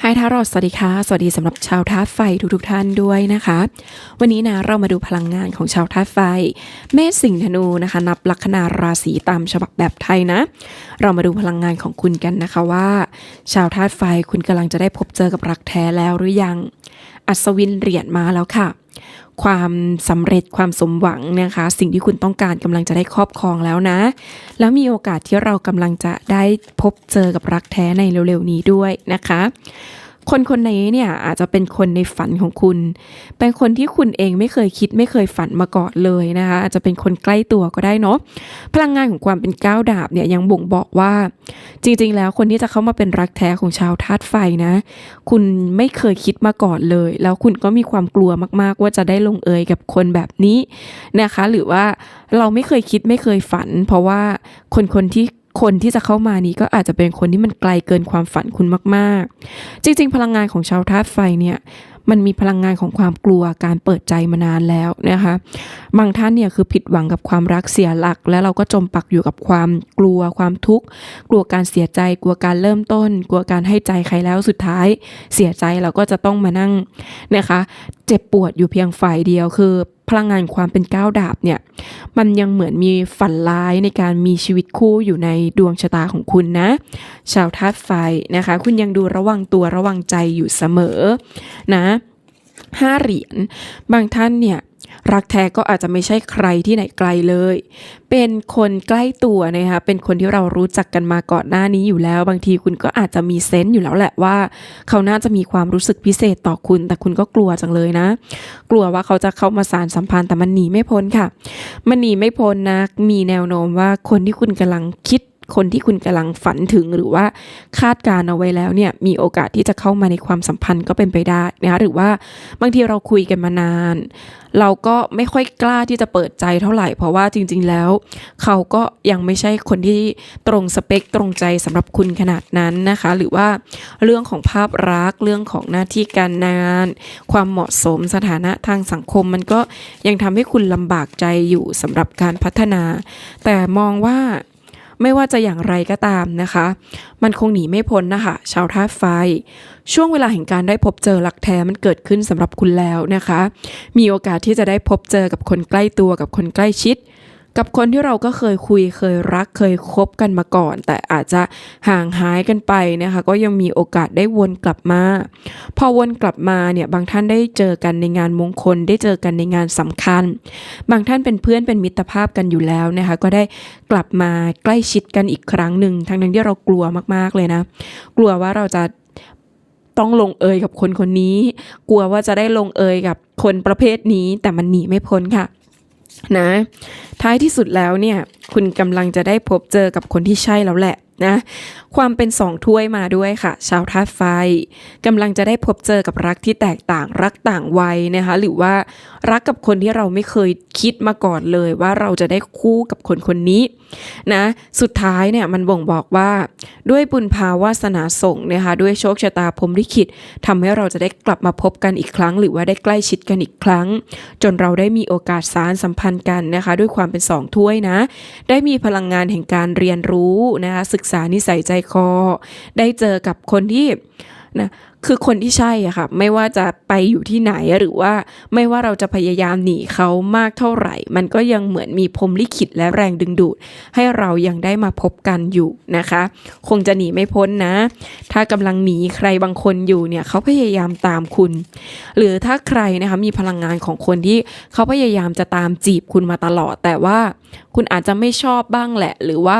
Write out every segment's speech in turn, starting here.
ไฮทารอสวัสดีค่ะ สวัสดีสำหรับชาวธาตุไฟทุกๆท่านด้วยนะคะ วันนี้นะเรามาดูพลังงานของชาวธาตุไฟ เมษสิงห์ธนูนะคะ นับลัคนาราศีตามฉบับแบบไทยนะ เรามาดูพลังงานของคุณกันนะคะว่า ชาวธาตุไฟคุณกำลังจะได้พบเจอกับรักแท้แล้วหรือยัง อัศวินเหรียญมาแล้วค่ะ ความสำเร็จความสมหวังนะคะ สิ่งที่คุณต้องการกำลังจะได้ครอบครองแล้วนะ แล้วมีโอกาสที่เรากำลังจะได้พบเจอกับรักแท้ในเร็วๆนี้ด้วยนะคะ คนคนนี้เนี่ยอาจจะเป็นคนในฝันของคุณ เป็นคนที่คุณเองไม่เคยคิดไม่เคยฝันมาก่อนเลยนะคะอาจจะเป็นคนใกล้ตัวก็ได้เนาะพลังงานของความเป็นก้าวดาบเนี่ยยังบ่งบอกว่า จริง ๆ แล้วคนที่จะเข้ามาเป็นรักแท้ของชาวธาตุไฟนะ คุณไม่เคยคิดมาก่อนเลย แล้วคุณก็มีความกลัวมาก ๆ ว่าจะได้ลงเอยกับคนแบบนี้นะคะ หรือว่าเราไม่เคยคิดไม่เคยฝัน เพราะว่าคนคนที่ คนที่จะเข้ามานี้ก็อาจจะเป็นคนที่มันไกลเกินความฝันคุณมาก ๆ จริง ๆ พลังงานของชาวธาตุไฟเนี่ยมันมีพลังงานของความกลัวการเปิดใจมานานแล้วนะคะ บางท่านเนี่ยคือผิดหวังกับความรักเสียหลัก แล้วเราก็จมปักอยู่กับความกลัวความทุกข์ กลัวการเสียใจ กลัวการเริ่มต้น กลัวการให้ใจใครแล้วสุดท้าย เสียใจเราก็จะต้องมานั่งนะคะ เจ็บปวดอยู่เพียงฝ่ายเดียวคือ พลังงานความเป็นก้าวดาบเนี่ยมันยังเหมือนมีฝันร้ายในการมีชีวิตคู่อยู่ในดวงชะตาของคุณนะ ชาวธาตุไฟนะคะ คุณยังดูระวังตัวระวังใจอยู่เสมอนะห้าเหรียญบางท่านเนี่ย รักแท้ก็อาจจะไม่ใช่ใครที่ไหนไกลเลย เป็นคนใกล้ตัวนะคะ เป็นคนที่เรารู้จักกันมาก่อนหน้านี้อยู่แล้ว บางทีคุณก็อาจจะมีเซนต์อยู่แล้วแหละว่า เขาน่าจะมีความรู้สึกพิเศษต่อคุณ แต่คุณก็กลัวจังเลยนะ กลัวว่าเขาจะเข้ามาสารสัมพันธ์แต่มันหนีไม่พ้นค่ะ มันหนีไม่พ้นนะ มีแนวโน้มว่าคนที่คุณกำลังคิด คนที่คุณกำลังฝันถึงหรือว่าคาดการเอาไว้แล้วเนี่ยมีโอกาสที่จะเข้ามาในความสัมพันธ์ก็เป็นไปได้นะคะหรือว่าบางทีเราคุยกันมานาน เราก็ไม่ค่อยกล้าที่จะเปิดใจเท่าไหร่ เพราะว่าจริง ๆ แล้ว เขาก็ยังไม่ใช่คนที่ตรงสเปคตรงใจสำหรับคุณขนาดนั้นนะคะ หรือว่าเรื่องของภาพรักเรื่องของหน้าที่การงาน ความเหมาะสมสถานะทางสังคมมันก็ยังทำให้คุณลำบากใจอยู่สำหรับการพัฒนา แต่มองว่า ไม่ว่าจะอย่างไรก็ตามนะคะ มันคงหนีไม่พ้นนะคะ ชาวธาตุไฟ ช่วงเวลาแห่งการได้พบเจอหลักแท้มันเกิดขึ้นสำหรับคุณแล้วนะคะ มีโอกาสที่จะได้พบเจอกับคนใกล้ตัวกับคนใกล้ชิด กับคนที่เราก็เคยคุยเคยรักเคยคบกันมาก่อน แต่อาจจะห่างหายกันไปนะคะ ก็ยังมีโอกาสได้วนกลับมา พอวนกลับมาเนี่ยบางท่านได้เจอกันในงานมงคล ได้เจอกันในงานสำคัญ บางท่านเป็นเพื่อนเป็นมิตรภาพกันอยู่แล้วนะคะ ก็ได้กลับมาใกล้ชิดกันอีกครั้งหนึ่งทั้งนั้นที่เรากลัวมากๆเลยนะ กลัวว่าเราจะต้องลงเอยกับคนคนนี้ กลัวว่าจะได้ลงเอยกับคนประเภทนี้ แต่มันหนีไม่พ้นค่ะ นะ ท้ายที่สุดแล้วเนี่ย คุณกำลังจะได้พบเจอกับคนที่ใช่แล้วแหละ นะความเป็นสองถ้วยมาด้วยค่ะ ชาวธาตุไฟกำลังจะได้พบเจอกับรักที่แตกต่างรักต่างวัยนะคะ หรือว่ารักกับคนที่เราไม่เคยคิดมาก่อนเลยว่าเราจะได้คู่กับคนคนนี้นะสุดท้ายเนี่ยมันบ่งบอกว่าด้วยบุญภาวาสนาส่งนะคะด้วยโชคชะตาพรมลิขิตทำให้เราจะได้กลับมาพบกันอีกครั้ง หรือว่าได้ใกล้ชิดกันอีกครั้ง จนเราได้มีโอกาสสารสัมพันธ์กันนะคะ ด้วยความเป็นสองถ้วยนะ ได้มีพลังงานแห่งการเรียนรู้นะคะศึกษานิสัยใจคอ ได้เจอกับคนที่นะคือคนที่ใช่อะค่ะ ไม่ว่าจะไปอยู่ที่ไหนหรือว่าไม่ว่าเราจะพยายามหนีเขามากเท่าไหร่ มันก็ยังเหมือนมีพรมลิขิตและแรงดึงดูด ให้เรายังได้มาพบกันอยู่นะคะ คงจะหนีไม่พ้นนะ ถ้ากำลังหนีใครบางคนอยู่เนี่ยเขาพยายามตามคุณ หรือถ้าใครนะคะมีพลังงานของคนที่เขาพยายามจะตามจีบคุณมาตลอด แต่ว่าคุณอาจจะไม่ชอบบ้างแหละ หรือว่า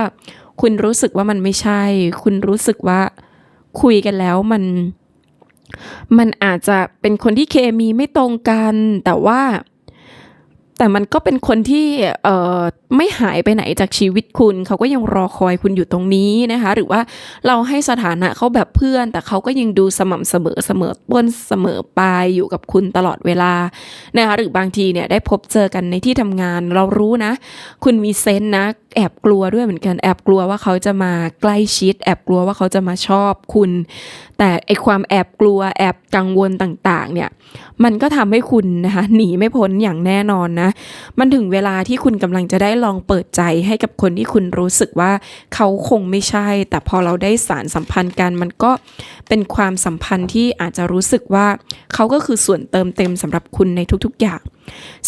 คุณรู้สึกว่ามันไม่ใช่ คุณรู้สึกว่าคุยกันแล้วมัน มันอาจจะเป็นคนที่เคมีไม่ตรงกัน แต่ว่า แต่มันก็เป็นคนที่เอ่อ ไม่หายไปไหนจากชีวิตคุณ เขาก็ยังรอคอยคุณอยู่ตรงนี้นะคะ หรือว่าเราให้สถานะเขาแบบเพื่อน แต่เขาก็ยังดูสม่ำเสมอเสมอต้นเสมอปลายอยู่กับคุณตลอดเวลานะคะหรือบางทีเนี่ยได้พบเจอกันในที่ทำงาน เรารู้นะ คุณมีเซนส์นะ แอบกลัวด้วยเหมือนกันแอบกลัวว่าเขาจะมาใกล้ชิด แอบกลัวว่าเขาจะมาชอบคุณ แต่ไอความแอบกลัวแอบกังวลต่างๆ เนี่ยมันก็ทำให้คุณนะคะหนีไม่พ้นอย่างแน่นอนนะ มันถึงเวลาที่คุณกำลังจะได้ลองเปิดใจให้กับคนที่คุณรู้สึกว่าเขาคงไม่ใช่ แต่พอเราได้สารสัมพันธ์กันมันก็เป็นความสัมพันธ์ที่อาจจะรู้สึกว่าเขาก็คือส่วนเติมเต็มสำหรับคุณในทุกๆอย่าง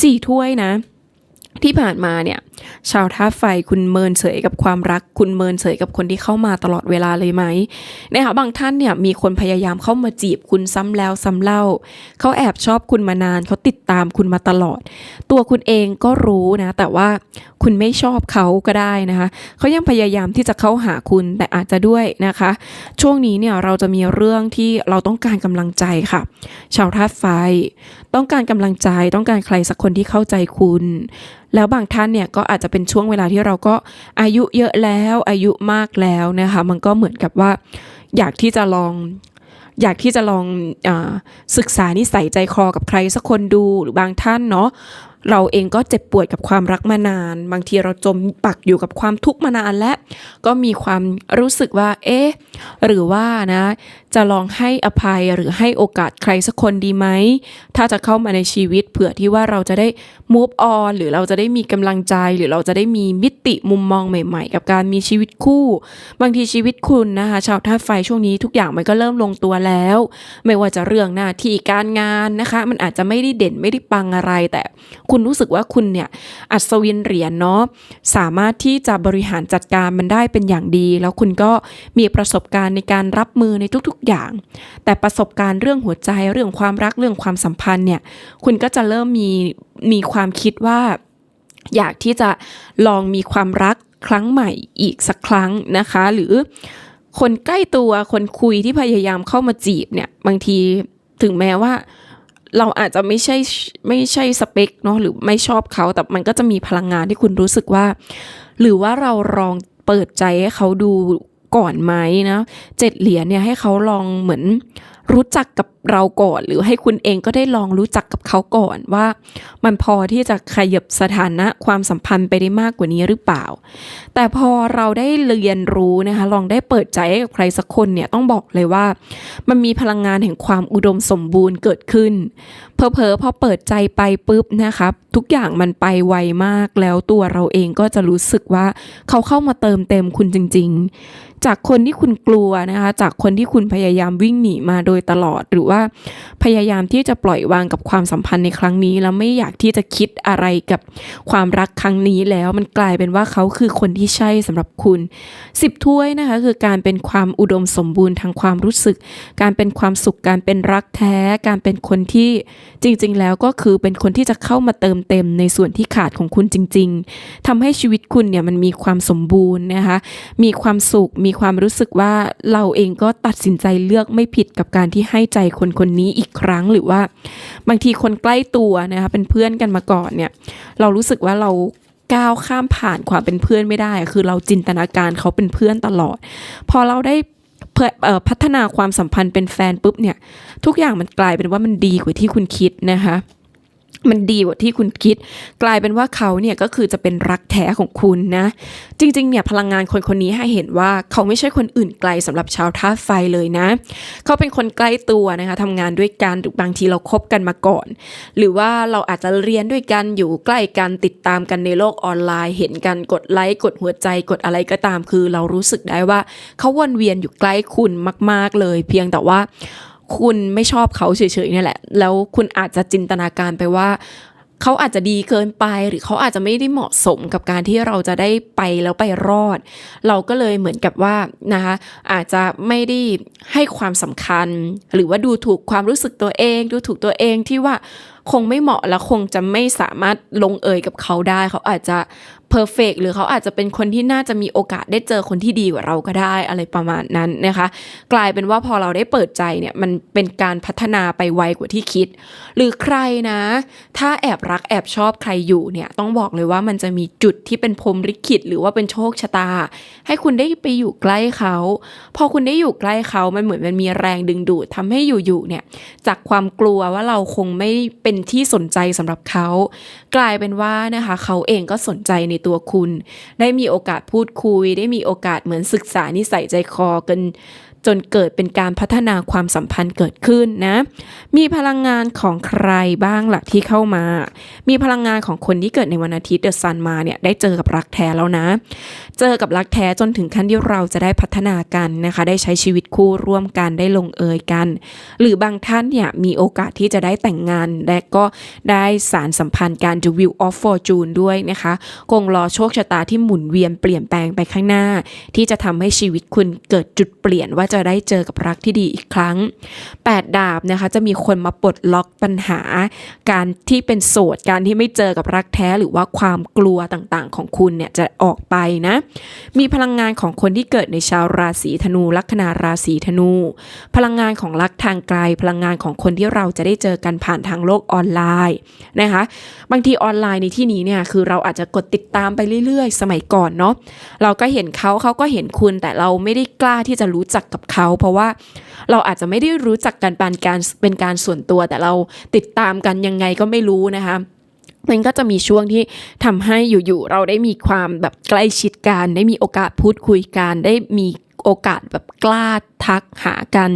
สี่ถ้วยนะ ที่ผ่านมาเนี่ย ชาวท่าตุไฟคุณเมินเฉยกับความรัก คุณเมินเฉยกับคนที่เข้ามาตลอดเวลาเลยไหมนะคะบางท่านเนี่ยมีคนพยายามเข้ามาจีบคุณซ้ำแล้วซ้ำเล่า เขาแอบชอบคุณมานานเขาติดตามคุณมาตลอด ตัวคุณเองก็รู้นะ แต่ว่าคุณไม่ชอบเขาก็ได้นะคะเขายังพยายามที่จะเข้าหาคุณแต่อาจจะด้วยนะคะ ช่วงนี้เนี่ยเราจะมีเรื่องที่เราต้องการกำลังใจค่ะ ชาวธาตุไฟ ต้องการกำลังใจต้องการใครสักคนที่เข้าใจคุณ แล้วบางท่านเนี่ยก็อาจจะเป็นช่วงเวลาที่เราก็อายุเยอะแล้วอายุมากแล้วนะคะมันก็เหมือนกับว่าอยากที่จะลองอยากที่จะลองอศึกษานิสัยใจคอกับใครสักคนดูหรือบางท่านเนาะ เราเองก็เจ็บปวดกับความรักมานาน บางทีเราจมปักอยู่กับความทุกข์มานานและ ก็มีความรู้สึกว่า เอ๊ะ หรือว่านะ จะลองให้อภัยหรือให้โอกาสใครสักคนดีไหม ถ้าจะเข้ามาในชีวิตเผื่อที่ว่าเราจะได้ move on หรือเราจะได้มีกำลังใจ หรือเราจะได้มีมิติมุมมองใหม่ๆ กับการมีชีวิตคู่ บางทีชีวิตคุณนะคะ ชาวธาตุไฟช่วงนี้ทุกอย่างมันก็เริ่มลงตัวแล้ว ไม่ว่าจะเรื่องหน้าที่การงานนะคะ มันอาจจะไม่ได้เด่นไม่ได้ปังอะไรแต่คุณรู้สึกว่าคุณเนี่ยอัศวินเหรียญเนาะสามารถที่จะบริหารจัดการมันได้เป็นอย่างดี แล้วคุณก็มีประสบการณ์ในการรับมือในทุกๆอย่าง แต่ประสบการณ์เรื่องหัวใจเรื่องความรักเรื่องความสัมพันธ์เนี่ยคุณก็จะเริ่มมีมีความคิดว่า อยากที่จะลองมีความรักครั้งใหม่อีกสักครั้งนะคะ หรือคนใกล้ตัวคนคุยที่พยายามเข้ามาจีบเนี่ยบางทีถึงแม้ว่า เราอาจจะไม่ใช่ไม่ใช่สเปคเนาะหรือไม่ชอบเขาแต่มันก็จะมีพลังงานที่คุณรู้สึกว่า หรือว่าเราลองเปิดใจให้เขาดูก่อนไหมนะเจ็ดเหรียญเนี่ยให้เขาลองเหมือน รู้จักกับเราก่อน หรือให้คุณเองก็ได้ลองรู้จักกับเขาก่อนว่า มันพอที่จะขยับสถานะความสัมพันธ์ไปได้มากกว่านี้หรือเปล่า แต่พอเราได้เรียนรู้นะคะลองได้เปิดใจให้กับใครสักคนเนี่ยต้องบอกเลยว่า มันมีพลังงานแห่งความอุดมสมบูรณ์เกิดขึ้นเพอเพอพอเปิดใจไปปุ๊บนะคะทุกอย่างมันไปไวมากแล้วตัวเราเองก็จะรู้สึกว่าเขาเข้ามาเติมเต็มคุณจริง ๆ จากคนที่คุณกลัวนะคะ จากคนที่คุณพยายามวิ่งหนีมาโดยตลอด หรือว่าพยายามที่จะปล่อยวางกับความสัมพันธ์ในครั้งนี้ แล้วไม่อยากที่จะคิดอะไรกับความรักครั้งนี้แล้วมันกลายเป็นว่าเขาคือคนที่ใช่สำหรับคุณสิบถ้วยนะคะ คือการเป็นความอุดมสมบูรณ์ทางความรู้สึก การเป็นความสุขการเป็นรักแท้ การเป็นคนที่จริง ๆ แล้วก็คือเป็นคนที่จะเข้ามาเติมเต็มในส่วนที่ขาดของคุณจริง ๆทำให้ชีวิตคุณเนี่ยมันมีความสมบูรณ์นะคะมีความสุขมีีความรู้สึกว่าเราเองก็ตัดสินใจเลือกไม่ผิดกับการที่ให้ใจคนคนนี้อีกครั้งหรือว่า บางทีคนใกล้ตัวนะคะเป็นเพื่อนกันมาก่อนเนี่ย เรารู้สึกว่าเราก้าวข้ามผ่านความเป็นเพื่อนไม่ได้ คือเราจินตนาการเขาเป็นเพื่อนตลอด พอเราได้พัฒนาความสัมพันธ์เป็นแฟนปุ๊บเนี่ย ทุกอย่างมันกลายเป็นว่ามันดีกว่าที่คุณคิดนะคะ มันดีกว่าที่คุณคิด กลายเป็นว่าเขาเนี่ยก็คือจะเป็นรักแท้ของคุณนะ จริงๆเนี่ยพลังงานคนคนนี้ให้เห็นว่าเขาไม่ใช่คนอื่นไกลสำหรับชาวธาตุไฟเลยนะ เขาเป็นคนใกล้ตัวนะคะทำงานด้วยกันหรือบางทีเราคบกันมาก่อน หรือว่าเราอาจจะเรียนด้วยกันอยู่ใกล้กันติดตามกันในโลกออนไลน์ เห็นกันกดไลค์กดหัวใจกดอะไรก็ตาม คือเรารู้สึกได้ว่าเขาวนเวียนอยู่ใกล้คุณมาก ๆเลย เพียงแต่ว่า คุณไม่ชอบเขาเฉยๆเนี่ยแหละ แล้วคุณอาจจะจินตนาการไปว่าเขาอาจจะดีเกินไปหรือเขาอาจจะไม่ได้เหมาะสมกับการที่เราจะได้ไปแล้วไปรอด เราก็เลยเหมือนกับว่านะคะอาจจะไม่ได้ให้ความสำคัญ หรือว่าดูถูกความรู้สึกตัวเอง ดูถูกตัวเองที่ว่าคงไม่เหมาะและคงจะไม่สามารถลงเอยกับเขาได้ เขาอาจจะ เพอร์เฟกหรือเขาอาจจะเป็นคนที่น่าจะมีโอกาสได้เจอคนที่ดีกว่าเราก็ได้อะไรประมาณนั้นนะคะ กลายเป็นว่าพอเราได้เปิดใจเนี่ยมันเป็นการพัฒนาไปไวกว่าที่คิด หรือใครนะ ถ้าแอบรักแอบชอบใครอยู่เนี่ยต้องบอกเลยว่ามันจะมีจุดที่เป็นพรหมลิขิตหรือว่าเป็นโชคชะตา ให้คุณได้ไปอยู่ใกล้เขา พอคุณได้อยู่ใกล้เขามันเหมือนมันมีแรงดึงดูดทำให้อยู่ๆเนี่ยจากความกลัวว่าเราคงไม่เป็นที่สนใจสำหรับเขา กลายเป็นว่านะคะเขาเองก็สนใจในตัวคุณ ได้มีโอกาสพูดคุย ได้มีโอกาสเหมือนศึกษานิสัยใจคอกัน จนเกิดเป็นการพัฒนาความสัมพันธ์เกิดขึ้นนะ มีพลังงานของใครบ้างหล่ะที่เข้ามา มีพลังงานของคนที่เกิดในวันอาทิตย์เดอะซันมาเนี่ยได้เจอกับรักแท้แล้วนะ เจอกับรักแท้จนถึงขั้นที่เราจะได้พัฒนากันนะคะ ได้ใช้ชีวิตคู่ร่วมกันได้ลงเอยกัน หรือบางท่านเนี่ยมีโอกาสที่จะได้แต่งงาน และก็ได้สารสัมพันธ์การ The Wheel of Fortune ด้วยนะคะคงรอโชคชะตาที่หมุนเวียนเปลี่ยนแปลงไปข้างหน้า ที่จะทำให้ชีวิตคุณเกิดจุดเปลี่ยนว่าจะได้เจอกับรักที่ดีอีกครั้ง 8 ดาบนะคะจะมีคนมาปลดล็อกปัญหา การที่เป็นโสดการที่ไม่เจอกับรักแท้หรือว่าความกลัวต่างๆ ของคุณเนี่ยจะออกไปนะ มีพลังงานของคนที่เกิดในชาวราศีธนู ลัคนาราศีธนู พลังงานของรักทางไกล พลังงานของคนที่เราจะได้เจอกันผ่านทางโลกออนไลน์นะคะบางทีออนไลน์ในที่นี้เนี่ยคือเราอาจจะกดติดตามไปเรื่อยๆ สมัยก่อนเนาะเราก็เห็นเขาเขาก็เห็นคุณแต่เราไม่ได้กล้าที่จะรู้จักกับเขา เพราะว่าเราอาจจะไม่ได้รู้จักกันเป็นการเป็นการส่วนตัว แต่เราติดตามกันยังไงก็ไม่รู้นะคะมันก็จะมีช่วงที่ทำให้อยู่ๆเราได้มีความแบบใกล้ชิดกัน ได้มีโอกาสพูดคุยกัน ได้มี โอกาสแบบกล้าทักหากัน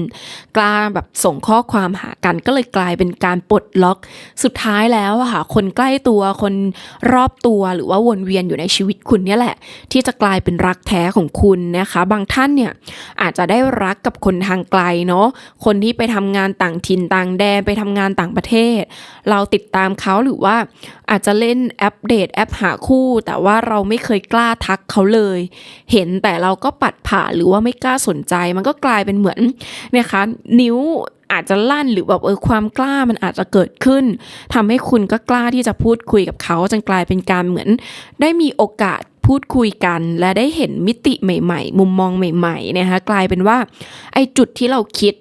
กล้าแบบส่งข้อความหากันก็เลยกลายเป็นการปลดล็อก สุดท้ายแล้วอะค่ะคนใกล้ตัวคนรอบตัวหรือว่าวนเวียนอยู่ในชีวิตคุณเนี่ยแหละ ที่จะกลายเป็นรักแท้ของคุณนะคะ บางท่านเนี่ยอาจจะได้รักกับคนทางไกลเนาะคนที่ไปทำงานต่างถิ่นต่างแดนไปทำงานต่างประเทศ เราติดตามเขาหรือว่าอาจจะเล่นแอปเดตแอปหาคู่ แต่ว่าเราไม่เคยกล้าทักเขาเลย เห็นแต่เราก็ปัดผ่านหรือว่าไม่กล้าสนใจ มันก็กลายเป็นเหมือนเนี่ยคะนิ้วอาจจะลั่นหรือแบบเออความกล้ามันอาจจะเกิดขึ้นทำให้คุณก็กล้าที่จะพูดคุยกับเขาจนกลายเป็นการเหมือน ได้มีโอกาสพูดคุยกัน และได้เห็นมิติใหม่ ๆ มุมมองใหม่ๆนะคะกลายเป็นว่าไอ้จุดที่เราคิด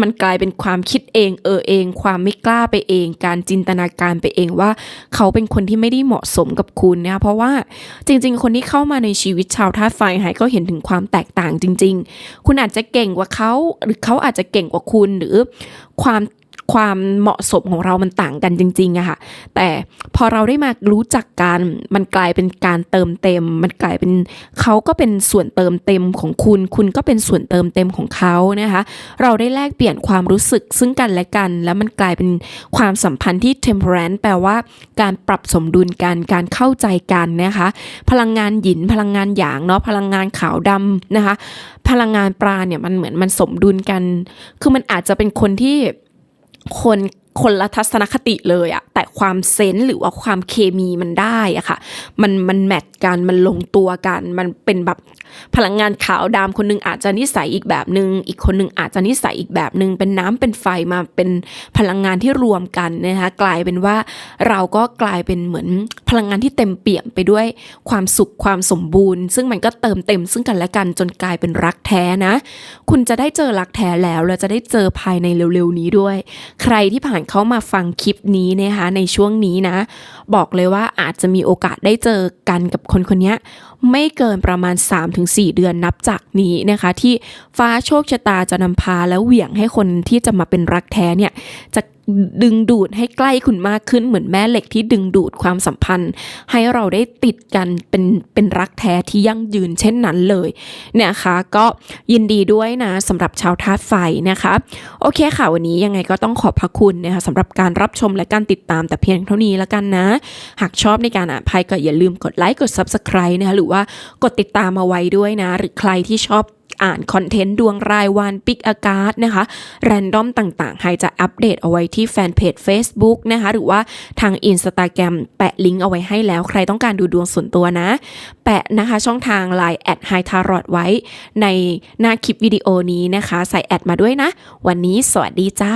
มันกลายเป็นความคิดเองเออเอง ความไม่กล้าไปเอง การจินตนาการไปเองว่า เขาเป็นคนที่ไม่ได้เหมาะสมกับคุณนะเพราะว่าจริง ๆ คนที่เข้ามาในชีวิตชาวธาตุไฟหายก็เห็นถึงความแตกต่างจริง ๆ คุณอาจจะเก่งกว่าเขาหรือเขาอาจจะเก่งกว่าคุณหรือความ ความเหมาะสมของเรามันต่างกันจริงๆอะค่ะ แต่พอเราได้มารู้จักกันมันกลายเป็นการเติมเต็ม มันกลายเป็นเขาก็เป็นส่วนเติมเต็มของคุณ คุณก็เป็นส่วนเติมเต็มของเขานะคะ เราได้แลกเปลี่ยนความรู้สึกซึ่งกันและกัน แล้วมันกลายเป็นความสัมพันธ์ที่ temperance แปลว่าการปรับสมดุลกันการเข้าใจกันนะคะ พลังงานหยินพลังงานหยางเนาะพลังงานขาวดำนะคะ พลังงานปลาเนี่ยมันเหมือนมันสมดุลกัน คือมันอาจจะเป็นคนที่ คน คนละทัศนคติเลยอะแต่ความเซนส์หรือว่าความเคมีมันได้อะค่ะ มันมันแมทกันมันลงตัวกัน มันเป็นแบบพลังงานขาวดำคนหนึงอาจจะนิสัยอีกแบบหนึง่งอีกคนหนึงอาจจะนิสัยอีกแบบหนึง่งเป็นน้ำเป็นไฟมาเป็นพลังงานที่รวมกันนะคะกลายเป็นว่าเราก็กลายเป็นเหมือนพลังงานที่เต็มเปี่ยมไปด้วยความสุขความสมบูรณ์ ซึ่งมันก็เติมเต็มซึ่งกันและกันจนกลายเป็นรักแท้นะ คุณจะได้เจอรักแท้แล้วและจะได้เจอภายในเร็วๆนี้ด้วย ใครที่ผ่านเข้ามาฟังคลิปนี้นะคะในช่วงนี้นะ บอกเลยว่าอาจจะมีโอกาสได้เจอกันกับคนคนนี้ไม่เกินประมาณ 3-4 เดือนนับจากนี้นะคะ ที่ฟ้าโชคชะตาจะนำพาแล้วเหวี่ยงให้คนที่จะมาเป็นรักแท้เนี่ยจะดึงดูดให้ใกล้คุณมากขึ้นเหมือนแม่เหล็กที่ดึงดูดความสัมพันธ์ ให้เราได้ติดกันเป็นเป็นรักแท้ที่ยั่งยืนเช่นนั้นเลยเนะคะก็ยินดีด้วยนะสำหรับชาวธาตุไฟนะคะ โอเคค่ะวันนี้ยังไงก็ต้องขอบพระคุณนะคะสำหรับการรับชมและการติดตามแต่เพียงเท่านี้แล้วกันนะหากชอบในการอ่านไพ่ก็อย่าลืมกดไลค์กด Subscribe นะคะหรือว่ากดติดตามมาไว้ด้วยนะ หรือใครที่ชอบอ่านคอนเทนต์ดวงรายวันปิกอากาศนะคะ แรนดอมต่างๆ ให้จะอัปเดตเอาไว้ที่แฟนเพจ Facebook นะคะ หรือว่าทาง Instagram แปะลิงก์เอาไว้ให้แล้ว ใครต้องการดูดวงส่วนตัวนะ แปะนะคะช่องทาง Line แอดไฮทารอดไว้ ในหน้าคลิปวิดีโอนี้นะคะ ใส่แอดมาด้วยนะ วันนี้สวัสดีจ้า